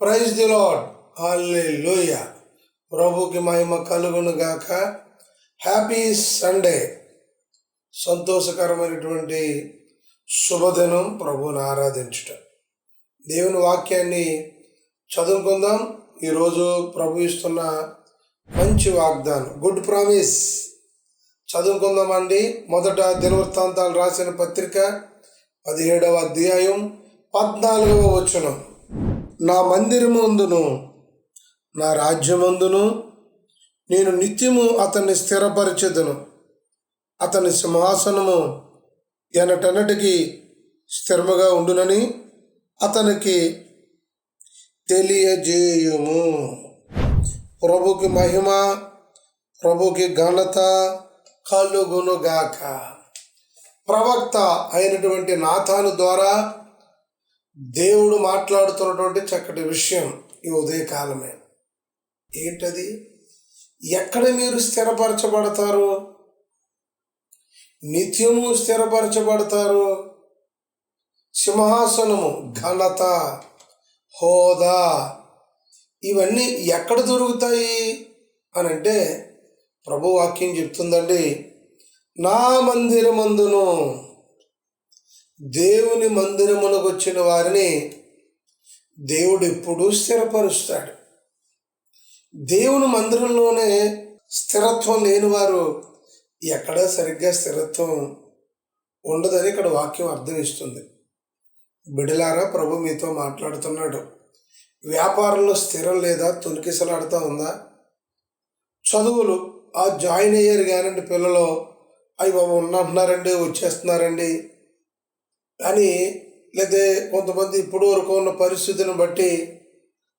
Praise the lord అల్లే లోయ ప్రభుకి మహిమ కలుగును గాక. హ్యాపీ సండే సంతోషకరమైనటువంటి శుభదినం ప్రభుని ఆరాధించుట. దేవుని వాక్యాన్ని చదువుకుందాం. ఈరోజు ప్రభు ఇస్తున్న మంచి వాగ్దానం గుడ్ ప్రామిస్ చదువుకుందామండి. మొదట దినవృత్తాంతాలు రాసిన పత్రిక పదిహేడవ అధ్యాయం పద్నాలుగవ వచనం. నా మందిరమందును నా రాజ్యమందును నేను నిత్యము అతన్ని స్థిరపరచెదను. అతని సింహాసనము ఎనటనటికి స్థిరముగా ఉండునని అతనికి తెలియజేయుము. ప్రభుకి మహిమ ప్రభుకి ఘనత కలుగునుగాక. ప్రవక్త అయినటువంటి నాథాను ద్వారా దేవుడు మాట్లాడుతున్నటువంటి చక్కటి విషయం ఈ ఉదయకాలమే. ఏంటది? ఎక్కడ మీరు స్థిరపరచబడతారు? నిత్యము స్థిరపరచబడతారు? సింహాసనము ఘనత హోదా ఇవన్నీ ఎక్కడ దొరుకుతాయి? అని అంటే ప్రభు వాక్యం చెప్తుందండి నా మందిరమందును. దేవుని మందిరమునకు వచ్చిన వారిని దేవుడు ఎప్పుడూ స్థిరపరుస్తాడు. దేవుని మందిరంలోనే స్థిరత్వం లేని వారు ఎక్కడ సరిగ్గా స్థిరత్వం ఉండదని ఇక్కడ వాక్యం అర్థం ఇస్తుంది బిడలారా ప్రభు మీతో మాట్లాడుతున్నాడు. వ్యాపారంలో స్థిరం లేదా తొలికిసలాడుతూ ఉందా? చదువులు ఆ జాయిన్ అయ్యారు కానండి పిల్లలు. అవి బాబు ఉన్నట్టున్నారండి వచ్చేస్తున్నారండి. అని లేదా కొంతమంది ఇప్పుడు వరకు ఉన్న పరిస్థితిని బట్టి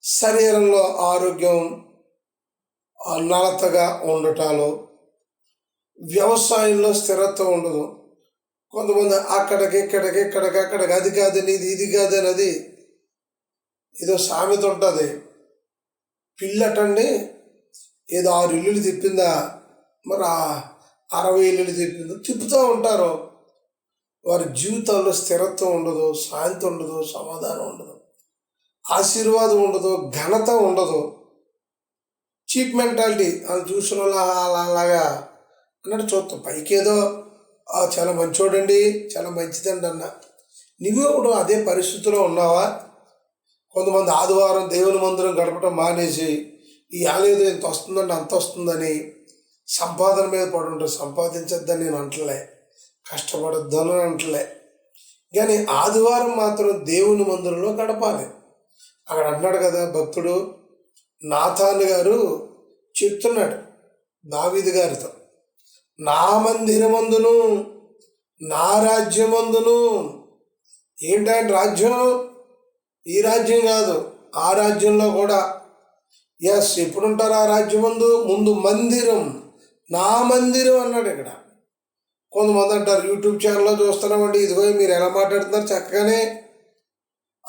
శరీరంలో ఆరోగ్యం నలతగా ఉండటాలు వ్యవసాయంలో స్థిరత్వం ఉండదు. కొంతమంది అక్కడికి ఇక్కడికి ఇక్కడికి అక్కడికి అది కాదని ఇది ఇది కాదని అది ఏదో సామెత ఉంటుంది. పిల్లటండి ఏదో ఆరు ఇల్లులు తిప్పిందా మరి అరవై ఇల్లులు తిప్పిందా తిప్పుతూ ఉంటారు. వారి జీవితాల్లో స్థిరత్వం ఉండదు శాంతి ఉండదు సమాధానం ఉండదు ఆశీర్వాదం ఉండదు ఘనత ఉండదు చీప్ మెంటాలిటీ అది చూసిన అలా అలాగా అన్నట్టు చూస్తాం. పైకి ఏదో చాలా మంచోడండి చాలా మంచిదండి అన్న. నువ్వు కూడా అదే పరిస్థితిలో ఉన్నావా? కొంతమంది ఆదివారం దేవుని మందిరం గడపటం మానేసి ఈ ఆలయం ఇంత వస్తుందండి అంత వస్తుందని సంపాదన మీద పడి ఉంటారు సంపాదించద్దని నేను అంటలే. కష్టపడొద్దని అంటలే. కానీ ఆదివారం మాత్రం దేవుని మందిరంలో గడపాలి. అక్కడ అన్నాడు కదా భక్తుడు నాథాన్ గారు చెప్తున్నాడు దావిది గారితో నా మందిరమందును నా రాజ్యమందును. ఏంటంటే రాజ్యం? ఈ రాజ్యం కాదు ఆ రాజ్యంలో కూడా. ఎస్ ఎప్పుడుంటారు ఆ రాజ్యమందు? ముందు మందిరం నా మందిరం అన్నాడు ఇక్కడ. కొంతమంది అంటారు యూట్యూబ్ ఛానల్లో చూస్తున్నామండి ఇదిగో మీరు ఎలా మాట్లాడుతున్నారు చక్కగానే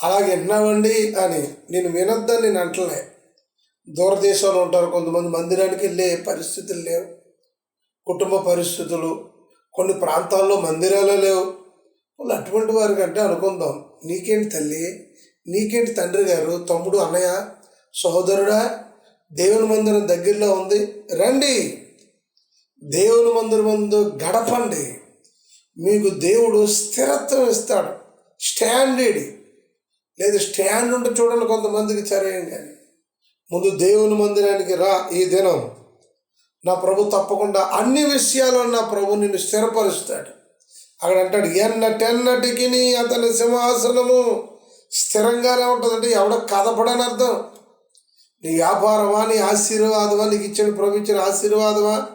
అలాగే విన్నామండి అని. నేను వినొద్దని నేను అంటలే. దూరదేశంలో ఉంటారు కొంతమంది మందిరానికి వెళ్ళే పరిస్థితులు లేవు. కుటుంబ పరిస్థితులు కొన్ని ప్రాంతాల్లో మందిరాలు లేవు. వాళ్ళు అటువంటి వారికి అంటే అనుకుందాం నీకేంటి తల్లి? నీకేంటి తండ్రి గారు? తమ్ముడు అన్నయ్య? సహోదరుడా? దేవుని మందిరం దగ్గరలో ఉంది? రండి! దేవుని మందిరం ముందు గడపండి. మీకు దేవుడు స్థిరత్వం ఇస్తాడు. స్టాండర్డ్ లేదు స్టాండ్ ఉంటే చూడండి కొంతమందికి సరైన కానీ. ముందు దేవుని మందిరానికి రా ఈ దినం. నా ప్రభు తప్పకుండా అన్ని విషయాల్లో నా ప్రభు నిన్ను స్థిరపరుస్తాడు. అక్కడ అంటాడు ఎన్నటెన్నటికి అతని సింహాసనము స్థిరంగానే ఉంటుందంటే ఎవడ కదపడని అర్థం. నీ వ్యాపారమా నీ ఆశీర్వాదమా నీకు ఇచ్చిన ప్రభు ఇచ్చిన ఆశీర్వాదమా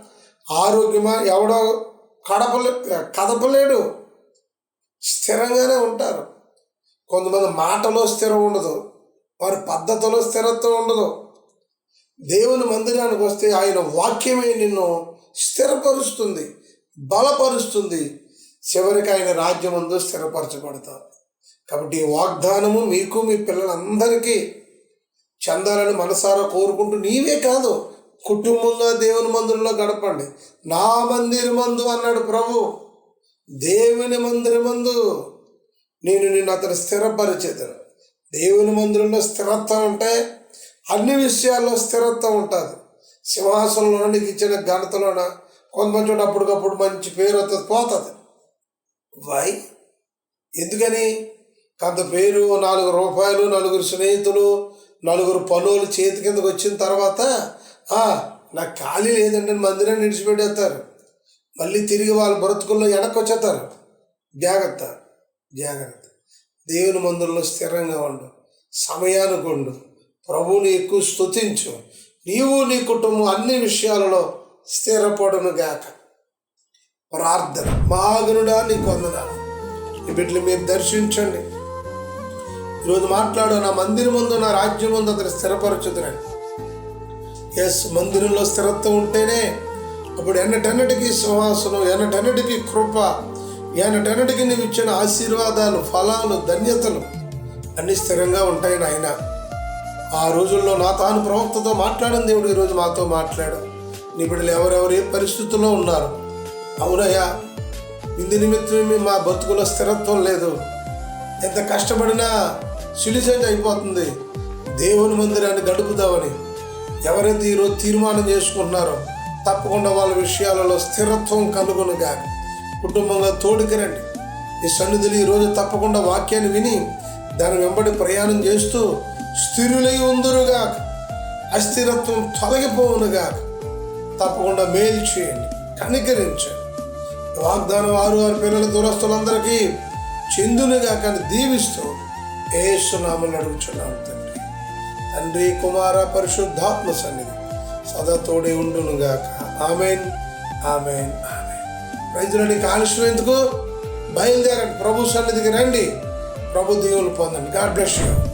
ఆరోగ్యమా? ఎవడో కడపలే కదపలేడు. స్థిరంగానే ఉంటారు. కొంతమంది మాటలో స్థిరం ఉండదు. వారి పద్ధతిలో స్థిరత్వం ఉండదు. దేవుని మందిరానికి వస్తే ఆయన వాక్యమే నిన్ను స్థిరపరుస్తుంది బలపరుస్తుంది. చివరికి ఆయన రాజ్యం ముందు స్థిరపరచబడతావు కాబట్టి ఈ వాగ్దానము మీకు మీ పిల్లలందరికీ చెందాలని మనసారా కోరుకుంటూ నీవే కాదు కుటుంబంగా దేవుని మందిరంలో గడపండి. నా మందిరమందు అన్నాడు ప్రభు. దేవుని మందిరమందు నేను నిన్ను అతను స్థిరపరిచేదను. దేవుని మందిరంలో స్థిరత్వం ఉంటే అన్ని విషయాల్లో స్థిరత్వం ఉంటుంది. సింహాసనంలో నీకు ఇచ్చిన ఘనతలోన కొంతమంది అప్పటికప్పుడు మంచి పేరు వస్తుంది పోతుంది. వై ఎందుకని? కొంత పేరు నాలుగు రూపాయలు నలుగురు స్నేహితులు నలుగురు పనులు చేతి కిందకు వచ్చిన తర్వాత నాకు ఖాళీ లేదండి మందిరం నిడిచిపెట్టేస్తారు. మళ్ళీ తిరిగి వాళ్ళ బ్రతుకుల్లో వెనక్కి వచ్చేస్తారు జాగ్రత్త జాగ్రత్త. దేవుని మందుల్లో స్థిరంగా ఉండు. సమయానికి ఉండు ప్రభువుని ఎక్కువ స్తుతించు. నీవు నీ కుటుంబం అన్ని విషయాలలో స్థిరపడును గాక. ప్రార్థన. మాగునుడా నీకు వందనాలు. ఈ బిడ్డలు మీరు దర్శించండి. ఈరోజు మాట్లాడు నా మందిరం ముందు నా రాజ్యం ముందు అతను స్థిరపరచుదురండి ఎస్ మందిరంలో స్థిరత్వం ఉంటేనే అప్పుడు ఎన్నటన్నిటికీ సువాసనం ఎన్నటన్నిటికీ కృప ఎన్నటన్నిటికీ నువ్వు ఇచ్చిన ఆశీర్వాదాలు ఫలాలు ధన్యతలు అన్ని స్థిరంగా ఉంటాయి నాయన. ఆ రోజుల్లో నా తాను ప్రవక్తతో మాట్లాడిన దేవుడు ఈరోజు మాతో మాట్లాడు. నీ ఎవరెవరు ఏ పరిస్థితుల్లో ఉన్నారు? అవునయ్యా ఇందు నిమిత్తమే మా బతుకులో స్థిరత్వం లేదు. ఎంత కష్టపడినా సిలిసేజ్ అయిపోతుంది. దేవుని మందిరాన్ని గడుపుదామని. ఎవరైతే ఈరోజు తీర్మానం చేసుకుంటున్నారో తప్పకుండా వాళ్ళ విషయాలలో స్థిరత్వం కనుగొనుగా కుటుంబంగా తోడుకిరండి. ఈ సన్నిధులు ఈరోజు తప్పకుండా వాక్యాన్ని విని దాని వెంబడి ప్రయాణం చేస్తూ స్థిరులై ఉందురుగా అస్థిరత్వం తొలగిపోవునుగా తప్పకుండా మేలు చేయండి. కనికరించండి. వాగ్దానం వారు వారి పిల్లల దురస్తులందరికీ చెందునుగా కానీ దీవిస్తూ ఏసునామని సునామలు అడుగుచున్నాను తండ్రి కుమార పరిశుద్ధాత్మ సన్నిధి. సదా తోడే ఉండునుగాక ఆమెన్. ఆమెన్. ఆమెన్. రైతులని కాలుష్యం ఎందుకు? బయలుదేరండి. ప్రభు సన్నిధికి రండి. ప్రభు దేవులు పొందండి. God bless you.